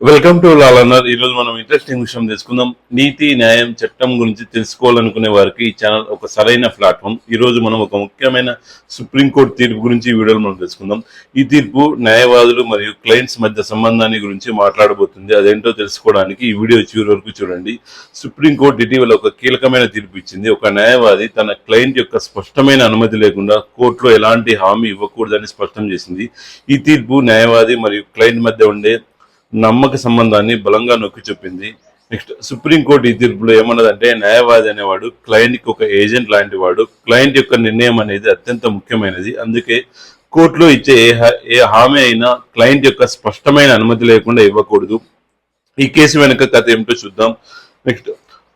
Welcome to లాలన్నర్ ఈ రోజు మనం ఇంట్రెస్టింగ్ విషయం తెలుసుకుందాం. నీతి న్యాయం చట్టం గురించి తెలుసుకోవాలనుకునే వారికి ఈ ఛానల్ ఒక సరైన ప్లాట్ఫామ్. ఈరోజు మనం ఒక ముఖ్యమైన సుప్రీంకోర్టు తీర్పు గురించి ఈ వీడియోలో మనం తెలుసుకుందాం. ఈ తీర్పు న్యాయవాదులు మరియు క్లయింట్స్ మధ్య సంబంధాన్ని గురించి మాట్లాడబోతుంది. అదేంటో తెలుసుకోవడానికి ఈ వీడియో చివరి వరకు చూడండి. సుప్రీంకోర్టు ఇటీవల ఒక కీలకమైన తీర్పు ఇచ్చింది. ఒక న్యాయవాది తన క్లయింట్ యొక్క స్పష్టమైన అనుమతి లేకుండా కోర్టులో ఎలాంటి హామీ ఇవ్వకూడదని స్పష్టం చేసింది. ఈ తీర్పు న్యాయవాది మరియు క్లయింట్ మధ్య ఉండే నమ్మక సంబంధాన్ని బలంగా నొక్కి చెప్పింది. నెక్స్ట్ సుప్రీంకోర్టు ఈ తీర్పులో ఏమన్నదంటే న్యాయవాది అనేవాడు క్లయింట్కి ఒక ఏజెంట్ లాంటి వాడు క్లయింట్ యొక్క నిర్ణయం అనేది అత్యంత ముఖ్యమైనది. అందుకే కోర్టులో ఇచ్చే ఏ హా- ఏ హామీ అయినా క్లయింట్ యొక్క స్పష్టమైన అనుమతి లేకుండా ఇవ్వకూడదు. ఈ కేసు వెనుక కథ ఏమిటో చూద్దాం. నెక్స్ట్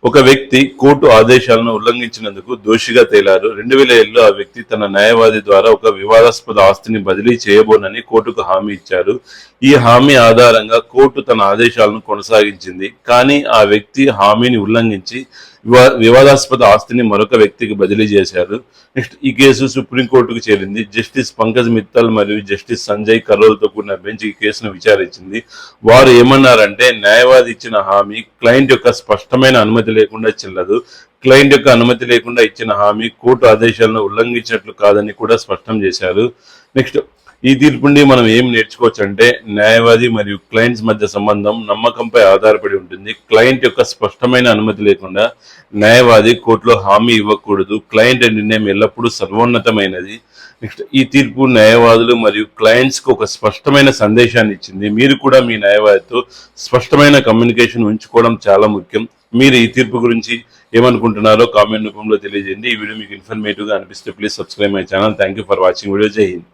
ఒక వ్యక్తి కోర్టు ఆదేశాలను ఉల్లంఘించినందుకు దోషిగా తేలారు. రెండు వేల ఏళ్ళలో ఆ వ్యక్తి తన న్యాయవాది ద్వారా ఒక వివాదాస్పద ఆస్తిని బదిలీ చేయబోనని కోర్టుకు హామీ ఇచ్చారు. ఈ హామీ ఆధారంగా కోర్టు తన ఆదేశాలను కొనసాగించింది. కానీ ఆ వ్యక్తి హామీని ఉల్లంఘించి వివా- వివాదాస్పద ఆస్తిని మరొక వ్యక్తికి బదిలీ చేశారు. నెక్స్ట్ ఈ కేసు సుప్రీంకోర్టుకు చేరింది. జస్టిస్ పంకజ్ మిత్తల్ మరియు జస్టిస్ సంజయ్ కరోల్తో కూడిన బెంచ్ ఈ కేసును విచారించింది. వారు ఏమన్నారంటే న్యాయవాది ఇచ్చిన హామీ క్లయింట్ యొక్క స్పష్టమైన అనుమతి లేకుండా చెల్లదు. క్లయింట్ యొక్క అనుమతి లేకుండా ఇచ్చిన హామీ కోర్టు ఆదేశాలను ఉల్లంఘించినట్లు కాదని కూడా స్పష్టం చేశారు. నెక్స్ట్ ఈ తీర్పు నుండి మనం ఏం నేర్చుకోవచ్చు అంటే న్యాయవాది మరియు క్లయింట్స్ మధ్య సంబంధం నమ్మకంపై ఆధారపడి ఉంటుంది. క్లయింట్ యొక్క స్పష్టమైన అనుమతి లేకుండా న్యాయవాది కోర్టులో హామీ ఇవ్వకూడదు. క్లయింట్ నిర్ణయం ఎల్లప్పుడూ సర్వోన్నతమైనది. నెక్స్ట్ ఈ తీర్పు న్యాయవాదులు మరియు క్లయింట్స్కు ఒక స్పష్టమైన సందేశాన్ని ఇచ్చింది. మీరు కూడా మీ న్యాయవాదితో స్పష్టమైన కమ్యూనికేషన్ ఉంచుకోవడం చాలా ముఖ్యం. మీరు ఈ తీర్పు గురించి ఏమనుకుంటున్నారో కామెంట్ రూపంలో తెలియజేయండి. ఈ వీడియో మీకు ఇన్ఫర్మేటివ్గా అనిపిస్తే please subscribe my channel thank you for watching video జై హింద్.